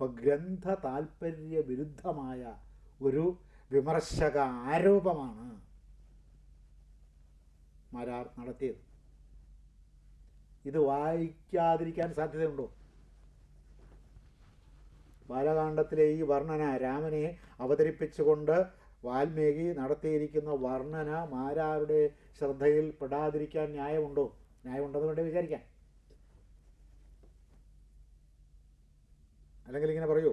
ഇപ്പോൾ ഗ്രന്ഥ താല്പര്യ വിരുദ്ധമായ ഒരു വിമർശക ആരോപമാണ് മാരാർ നടത്തിയത്. ഇത് വായിക്കാതിരിക്കാൻ സാധ്യതയുണ്ടോ? ബാലകാണ്ഡത്തിലെ ഈ വർണന രാമനെ അവതരിപ്പിച്ചുകൊണ്ട് വാൽമീകി നടത്തിയിരിക്കുന്ന വർണന മാരാരുടെ ശ്രദ്ധയിൽ പെടാതിരിക്കാൻ ന്യായമുണ്ടോ? ന്യായമുണ്ടെന്ന് വേണ്ടി വിചാരിക്കാം അല്ലെങ്കിൽ ഇങ്ങനെ പറയൂ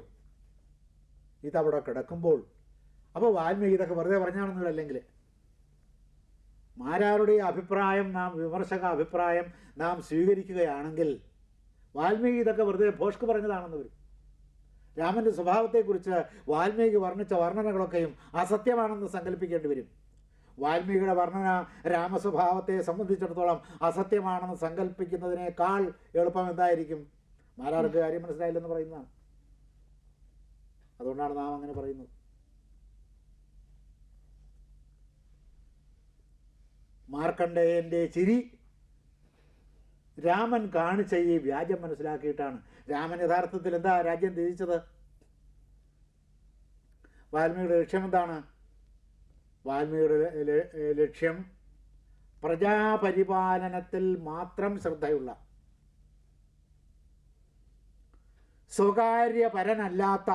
ഇതവിടെ കിടക്കുമ്പോൾ അപ്പോൾ വാൽമീകി ഇതൊക്കെ വെറുതെ പറഞ്ഞാണെന്നുള്ള അല്ലെങ്കിൽ മാരാരുടെ അഭിപ്രായം നാം വിമർശക അഭിപ്രായം നാം സ്വീകരിക്കുകയാണെങ്കിൽ വാൽമീകി ഇതൊക്കെ വെറുതെ ഭോഷ്ക്ക് പറഞ്ഞതാണെന്ന് വരും. രാമന്റെ സ്വഭാവത്തെക്കുറിച്ച് വാൽമീകി വർണിച്ച വർണനകളൊക്കെയും അസത്യമാണെന്ന് സങ്കല്പിക്കേണ്ടി വരും. വാൽമീകിയുടെ വർണന രാമസ്വഭാവത്തെ സംബന്ധിച്ചിടത്തോളം അസത്യമാണെന്ന് സങ്കല്പിക്കുന്നതിനേക്കാൾ എളുപ്പം എന്തായിരിക്കും? മാരാർക്ക് കാര്യം മനസ്സിലായില്ലെന്ന് പറയുന്നതാണ്. അതുകൊണ്ടാണ് നാം അങ്ങനെ പറയുന്നത്. മാർക്കണ്ഡേയന്റെ ചിരി രാമൻ കാണിച്ച ഈ വ്യാജം മനസ്സിലാക്കിയിട്ടാണ്. രാമൻ യഥാർത്ഥത്തിൽ എന്താ രാജ്യം തിരിച്ചത് വാൽമീകിയുടെ ലക്ഷ്യം എന്താണ്? വാൽമീകിയുടെ ലക്ഷ്യം പ്രജാപരിപാലനത്തിൽ മാത്രം ശ്രദ്ധയുള്ള. സ്വകാര്യപരനല്ലാത്ത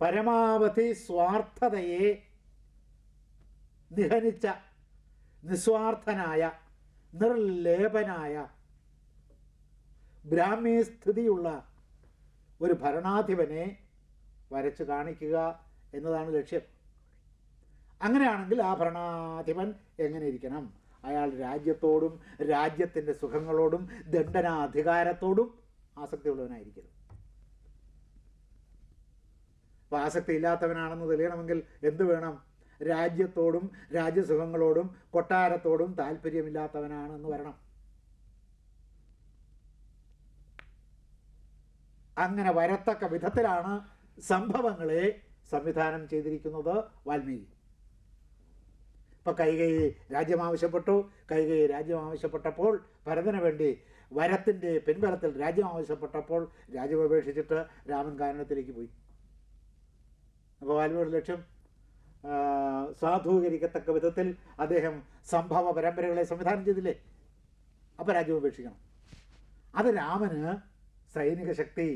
പരമാവധി സ്വാർത്ഥതയെ നിഹനിച്ച നിസ്വാർത്ഥനായ നിർലേപനായ ബ്രാഹ്മീ സ്ഥിതിയുള്ള ഒരു ഭരണാധിപനെ വരച്ച് കാണിക്കുക എന്നതാണ് ലക്ഷ്യം. അങ്ങനെയാണെങ്കിൽ ആ ഭരണാധിപൻ എങ്ങനെ ഇരിക്കണം? അയാൾ രാജ്യത്തോടും രാജ്യത്തിന്റെ സുഖങ്ങളോടും ദണ്ഡനാധികാരത്തോടും ആസക്തിയുള്ളവനായിരിക്കണം അപ്പോൾ ആസക്തി ഇല്ലാത്തവനാണെന്ന് തെളിയണമെങ്കിൽ എന്ത് വേണം? രാജ്യത്തോടും രാജ്യസുഖങ്ങളോടും കൊട്ടാരത്തോടും താല്പര്യമില്ലാത്തവനാണെന്ന് വരണം. അങ്ങനെ വരത്തക്ക വിധത്തിലാണ് സംഭവങ്ങളെ സംവിധാനം ചെയ്തിരിക്കുന്നത് വാൽമീകി. ഇപ്പം കൈകൈ രാജ്യം ആവശ്യപ്പെട്ടു. കൈകൈ രാജ്യം ആവശ്യപ്പെട്ടപ്പോൾ ഭരതന് വേണ്ടി വരത്തിന്റെ പിൻബലത്തിൽ രാജ്യം ആവശ്യപ്പെട്ടപ്പോൾ രാജ്യം ഉപേക്ഷിച്ചിട്ട് രാമൻ കാരണത്തിലേക്ക് പോയി. അപ്പോൾ വാൽമീകിയുടെ ലക്ഷ്യം സാധൂകരിക്കത്തക്ക വിധത്തിൽ അദ്ദേഹം സംഭവ പരമ്പരകളെ സംവിധാനം ചെയ്തില്ലേ? അപ്പോൾ രാജ്യം ഉപേക്ഷിക്കണം. അത് രാമന് സൈനിക ശക്തി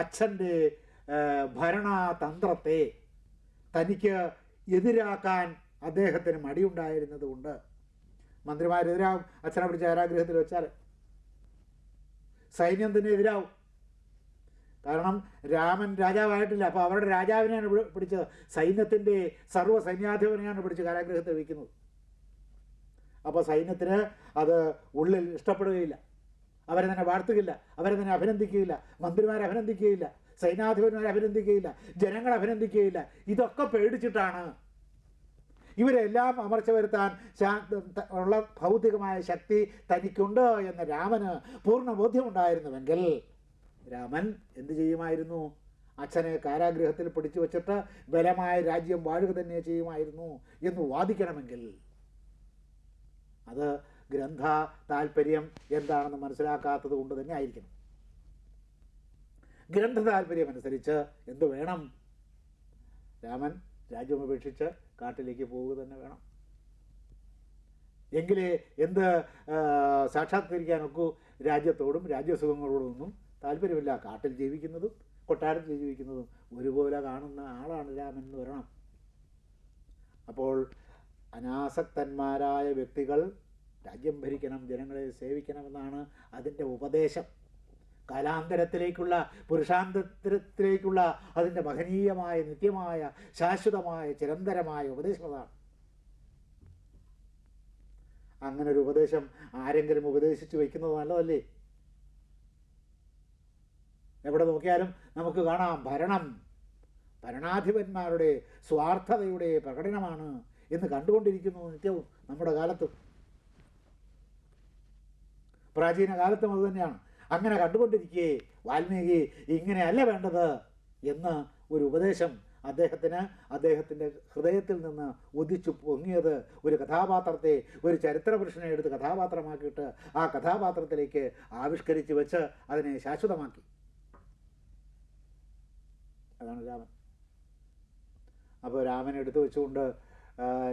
അച്ഛന്റെ ഭരണതന്ത്രത്തെ തനിക്ക് എതിരാക്കാൻ അദ്ദേഹത്തിന് മടിയുണ്ടായിരുന്നതുകൊണ്ട് മന്ത്രിമാരെതിരാവും അച്ഛനെ പിടിച്ച് ആരാഗ്രഹത്തിൽ വെച്ചാൽ സൈന്യം തന്നെ എതിരാവും. കാരണം രാമൻ രാജാവായിട്ടില്ല. അപ്പോൾ അവരുടെ രാജാവിനെയാണ് പിടി- പിടിച്ചത്. സൈന്യത്തിന്റെ സർവ സൈന്യാധിപനെയാണ് പിടിച്ച് കാരാഗ്രഹത്തിൽ വയ്ക്കുന്നത് അപ്പോൾ സൈന്യത്തിന് അത് ഉള്ളിൽ ഇഷ്ടപ്പെടുകയില്ല. അവരെ തന്നെ വാഴ്ത്തുകയില്ല. അവരെ തന്നെ അഭിനന്ദിക്കുകയില്ല. മന്ത്രിമാരെ അഭിനന്ദിക്കുകയില്ല. സൈനാധിപന്മാരെ അഭിനന്ദിക്കുകയില്ല. ജനങ്ങളെ അഭിനന്ദിക്കുകയില്ല. ഇതൊക്കെ പേടിച്ചിട്ടാണ് ഇവരെല്ലാം അമർച്ച വരുത്താൻ ഉള്ള ഭൗതികമായ ശക്തി തനിക്കുണ്ട് എന്ന് രാമന് പൂർണ ബോധ്യമുണ്ടായിരുന്നുവെങ്കിൽ രാമൻ എന്ത് ചെയ്യുമായിരുന്നു? അച്ഛനെ കാരാഗ്രഹത്തിൽ പിടിച്ചു വച്ചിട്ട് ബലമായ രാജ്യം വാഴുക തന്നെ ചെയ്യുമായിരുന്നു എന്ന് വാദിക്കണമെങ്കിൽ. അത് ഗ്രന്ഥ താല്പര്യം എന്താണെന്ന് മനസ്സിലാക്കാത്തത് കൊണ്ട് തന്നെ ആയിരിക്കണം. ഗ്രന്ഥ താല്പര്യം അനുസരിച്ച് എന്ത് വേണം? രാമൻ രാജ്യം ഉപേക്ഷിച്ച് കാട്ടിലേക്ക് പോവുക തന്നെ വേണം. എങ്കിലേ എന്ത് സാക്ഷാത്കരിക്കാനൊക്കെ രാജ്യത്തോടും രാജ്യസുഖങ്ങളോടും ഒന്നും താല്പര്യമില്ല. കാട്ടിൽ ജീവിക്കുന്നതും കൊട്ടാരത്തിൽ ജീവിക്കുന്നതും ഒരുപോലെ കാണുന്ന ആളാണ് രാമൻ എന്ന് വരണം. അപ്പോൾ അനാസക്തന്മാരായ വ്യക്തികൾ രാജ്യം ഭരിക്കണം ജനങ്ങളെ സേവിക്കണമെന്നാണ് അതിന്റെ ഉപദേശം. കാലാന്തരത്തിലേക്കുള്ള പുരുഷാന്തരത്തിലേക്കുള്ള അതിന്റെ മഹനീയമായ നിത്യമായ ശാശ്വതമായ ചിരന്തരമായ ഉപദേശം അതാണ്. അങ്ങനെ ഒരു ഉപദേശം ആരെങ്കിലും ഉപദേശിച്ചു വയ്ക്കുന്നത് നല്ലതല്ലേ? എവിടെ നോക്കിയാലും നമുക്ക് കാണാം ഭരണം. ഭരണാധിപന്മാരുടെ സ്വാർത്ഥതയുടെ പ്രകടനമാണ് എന്ന് കണ്ടുകൊണ്ടിരിക്കുന്നു നിത്യവും നമ്മുടെ കാലത്തും. പ്രാചീന കാലത്തും അത് തന്നെയാണ്. അങ്ങനെ കണ്ടുകൊണ്ടിരിക്കെ വാൽമീകി ഇങ്ങനെയല്ല വേണ്ടത് എന്ന് ഒരു ഉപദേശം അദ്ദേഹത്തിന് അദ്ദേഹത്തിന്റെ ഹൃദയത്തിൽ നിന്ന് ഉദിച്ചു പൊങ്ങിയത് ഒരു കഥാപാത്രത്തെ ഒരു ചരിത്രപുരുഷനെ എടുത്ത് കഥാപാത്രമാക്കിയിട്ട് ആ കഥാപാത്രത്തിലേക്ക് ആവിഷ്കരിച്ച് വെച്ച് അതിനെ ശാശ്വതമാക്കി. അതാണ് രാമൻ. അപ്പോൾ രാമൻ എടുത്തു വെച്ചുകൊണ്ട്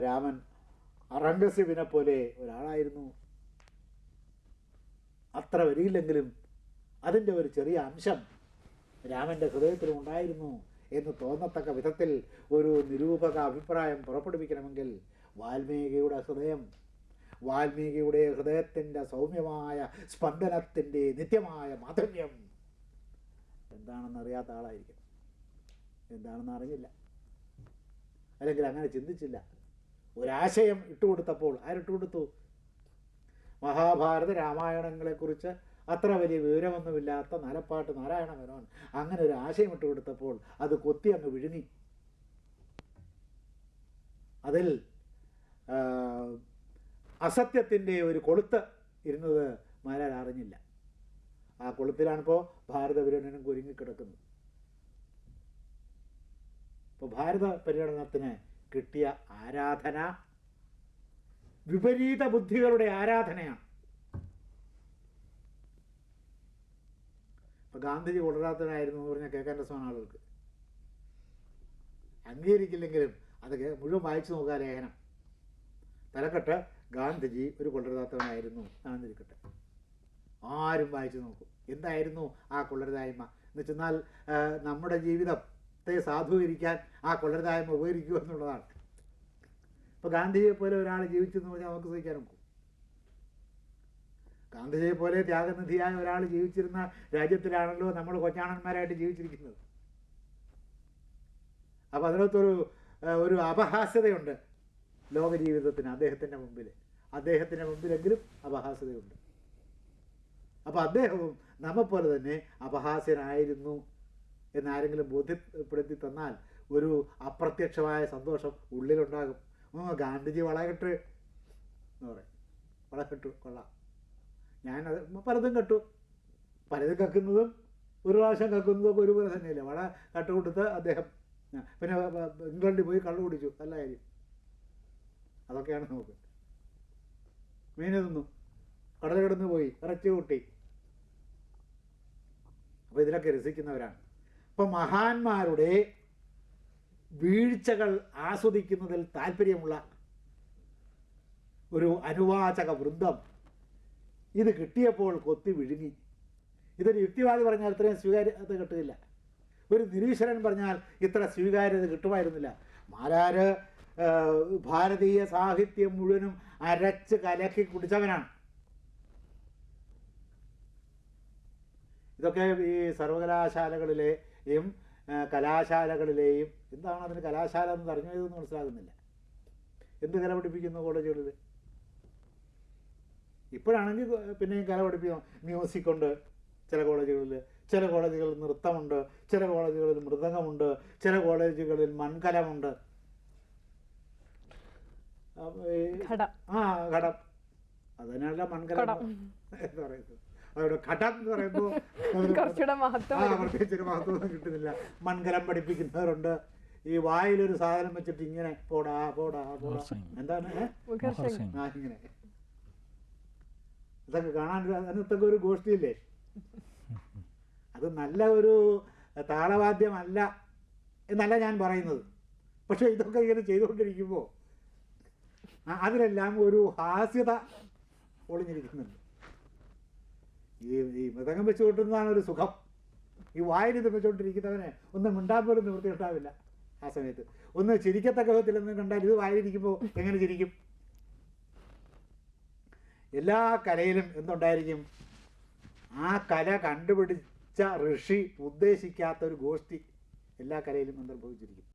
രാമൻ അറംഗസ്യവിനെ പോലെ ഒരാളായിരുന്നു. അത്ര വരിയില്ലെങ്കിലും അതിന്റെ ഒരു ചെറിയ അംശം രാമന്റെ ഹൃദയത്തിലും ഉണ്ടായിരുന്നു എന്ന് തോന്നത്തക്ക വിധത്തിൽ ഒരു നിരൂപക അഭിപ്രായം പുറപ്പെടുവിക്കണമെങ്കിൽ വാൽമീകിയുടെ ഹൃദയം വാൽമീകിയുടെ ഹൃദയത്തിന്റെ സൗമ്യമായ സ്പന്ദനത്തിന്റെ നിത്യമായ മാധുര്യം എന്താണെന്ന് അറിയാത്ത ആളായിരിക്കും. എന്താണെന്ന് അറിഞ്ഞില്ല. അല്ലെങ്കിൽ അങ്ങനെ ചിന്തിച്ചില്ല. ഒരാശയം ഇട്ടുകൊടുത്തപ്പോൾ ആരിട്ടുകൊടുത്തു മഹാഭാരത രാമായണങ്ങളെക്കുറിച്ച് അത്ര വലിയ വിവരമൊന്നുമില്ലാത്ത നരപ്പാട്ട് നാരായണ മേനോൻ അങ്ങനെ ഒരു ആശയം ഇട്ട് കൊടുത്തപ്പോൾ അത് കൊത്തി അങ്ങ് വിഴുങ്ങി. അതിൽ അസത്യത്തിന്റെ ഒരു കൊളുത്ത് ഇരുന്നത് മാരാർ അറിഞ്ഞില്ല ആ കൊളുത്തിലാണിപ്പോൾ ഭാരത പര്യടനം കുരുങ്ങിക്കിടക്കുന്നത് ഇപ്പോൾ ഭാരത പര്യടനത്തിന് കിട്ടിയ ആരാധന വിപരീത ബുദ്ധികളുടെ ആരാധനയാണ്. ഇപ്പൊ ഗാന്ധിജി കൊള്ളരാത്തനായിരുന്നു എന്ന് പറഞ്ഞാൽ കേൾക്കാൻ രസമാണ് ആളുകൾക്ക്. അംഗീകരിക്കില്ലെങ്കിലും അത് മുഴുവൻ വായിച്ചു നോക്കുക ലേഖനം. തലക്കെട്ട് ഗാന്ധിജി ഒരു കൊള്ളരുതാത്തവനായിരുന്നു ആണെന്നിരിക്കട്ടെ ആരും വായിച്ചു നോക്കും. എന്തായിരുന്നു ആ കൊള്ളരുതായ്മ? എന്ന് വെച്ചെന്നാൽ നമ്മുടെ ജീവിതത്തെ സാധൂകരിക്കാൻ ആ കൊള്ളരുതായ്മ ഉപകരിക്കുക എന്നുള്ളതാണ്. ഇപ്പോൾ ഗാന്ധിജിയെ പോലെ ഒരാൾ ജീവിച്ചെന്ന് പറഞ്ഞാൽ നമുക്ക് സഹിക്കാൻ നോക്കും ഗാന്ധിജിയെ പോലെ ത്യാഗനിധിയായ ഒരാൾ ജീവിച്ചിരുന്ന രാജ്യത്തിലാണല്ലോ നമ്മൾ കൊച്ചാണന്മാരായിട്ട് ജീവിച്ചിരിക്കുന്നത്. അപ്പോൾ അതിനകത്തൊരു ഒരു അപഹാസ്യതയുണ്ട് ലോക ജീവിതത്തിന് അദ്ദേഹത്തിന്റെ മുമ്പിൽ അദ്ദേഹത്തിന്റെ മുമ്പിലെങ്കിലും അപഹാസ്യതയുണ്ട്. അപ്പോൾ അദ്ദേഹവും നമ്മെപ്പോലെ തന്നെ അപഹാസ്യനായിരുന്നു എന്നാരെങ്കിലും ബോധ്യപ്പെടുത്തി തന്നാൽ ഒരു അപ്രത്യക്ഷമായ സന്തോഷം ഉള്ളിലുണ്ടാകും. ഓ ഗാന്ധിജി വളകെട്ട് എന്ന് പറയും. വളകെട്ടു കൊള്ളാം. ഞാനത് പലതും കെട്ടു. പലതും കക്കുന്നതും ഒരു പ്രാവശ്യം കക്കുന്നതും ഒക്കെ ഒരുപോലെ തന്നെയല്ലേ? വള കട്ടുകൊടുത്ത് അദ്ദേഹം. പിന്നെ ഇംഗ്ലണ്ടിൽ പോയി കള്ളു കുടിച്ചു. നല്ല കാര്യം. അതൊക്കെയാണ് നമുക്ക്. മീൻ തിന്നു. കടൽ കിടന്ന് പോയി ഇറച്ചി കൂട്ടി. അപ്പോൾ ഇതിലൊക്കെ രസിക്കുന്നവരാണ്. അപ്പം മഹാന്മാരുടെ വീഴ്ചകൾ ആസ്വദിക്കുന്നതിൽ താല്പര്യമുള്ള ഒരു അനുവാചക വൃന്ദം ഇത് കിട്ടിയപ്പോൾ കൊത്തി വിഴുങ്ങി. ഇതൊരു യുക്തിവാദി പറഞ്ഞാൽ ഇത്രയും സ്വീകാര്യത കിട്ടുകയില്ല. ഒരു നിരീശ്വരൻ പറഞ്ഞാൽ ഇത്ര സ്വീകാര്യത കിട്ടുമായിരുന്നില്ല. മാരാര് ഭാരതീയ സാഹിത്യം മുഴുവനും അരച്ച് കലക്കി കുടിച്ചവനാണ്. ഇതൊക്കെ ഈ സർവകലാശാലകളിലെയും ആ, കലാശാലകളിലെയും എന്താണ് അതിന് കലാശാല എന്ന് പറഞ്ഞു ഇതൊന്നും മനസ്സിലാകുന്നില്ല. എന്ത് കല പഠിപ്പിക്കുന്നു കോളേജുകളിൽ ഇപ്പോഴാണെങ്കിൽ പിന്നെയും കല പഠിപ്പിക്കണം. മ്യൂസിക് ഉണ്ട് ചില കോളേജുകളിൽ ചില കോളേജുകളിൽ നൃത്തമുണ്ട്. ചില കോളേജുകളിൽ മൃദംഗമുണ്ട്. ചില കോളേജുകളിൽ മൺകലമുണ്ട്. ആ ഘടം. അതിനല്ല മൺകലം എന്താ എന്ന് പറയുന്നത്. അവിടെ ഘട്ടം എന്ന് പറയുമ്പോൾ കുറച്ചുകൂടെ മഹത്വം മഹത്വമൊന്നും കിട്ടുന്നില്ല. മൺകലം പഠിപ്പിക്കുന്നവരുണ്ട്. ഈ വായിലൊരു സാധനം വെച്ചിട്ട് ഇങ്ങനെ പോടാ പോടാ പോടാ. എന്താണ് ഇങ്ങനെ. ഇതൊക്കെ കാണാൻ ഒരു- അതിനകത്തൊക്കെ ഒരു ഗോഷ്ഠിയില്ലേ അത് നല്ല ഒരു താളവാദ്യമല്ല എന്നല്ല ഞാൻ പറയുന്നത്. പക്ഷേ ഇതൊക്കെ ഇങ്ങനെ ചെയ്തുകൊണ്ടിരിക്കുമ്പോൾ അതിലെല്ലാം ഒരു ഹാസ്യത ഒളിഞ്ഞിരിക്കുന്നുണ്ട്. ഈ ഈ മൃതകം വെച്ച് ഒരു സുഖം. ഈ വായിൽ വെച്ചുകൊണ്ടിരിക്കുന്നവനെ ഒന്ന് മിണ്ടാൻ പോലും നിവൃത്തി ഉണ്ടാവില്ല ആ സമയത്ത്. ഒന്ന് ചിരിക്കത്തക്ക വിധത്തിലൊന്നും കണ്ടാൽ ഇത് വായിലിരിക്കുമ്പോൾ എങ്ങനെ ചിരിക്കും? എല്ലാ കലയിലും എന്തുണ്ടായിരിക്കും? ആ കല കണ്ടുപിടിച്ച ഋഷി ഉദ്ദേശിക്കാത്ത ഒരു ഗോഷ്ഠി എല്ലാ കലയിലും അന്തർഭവിച്ചിരിക്കും.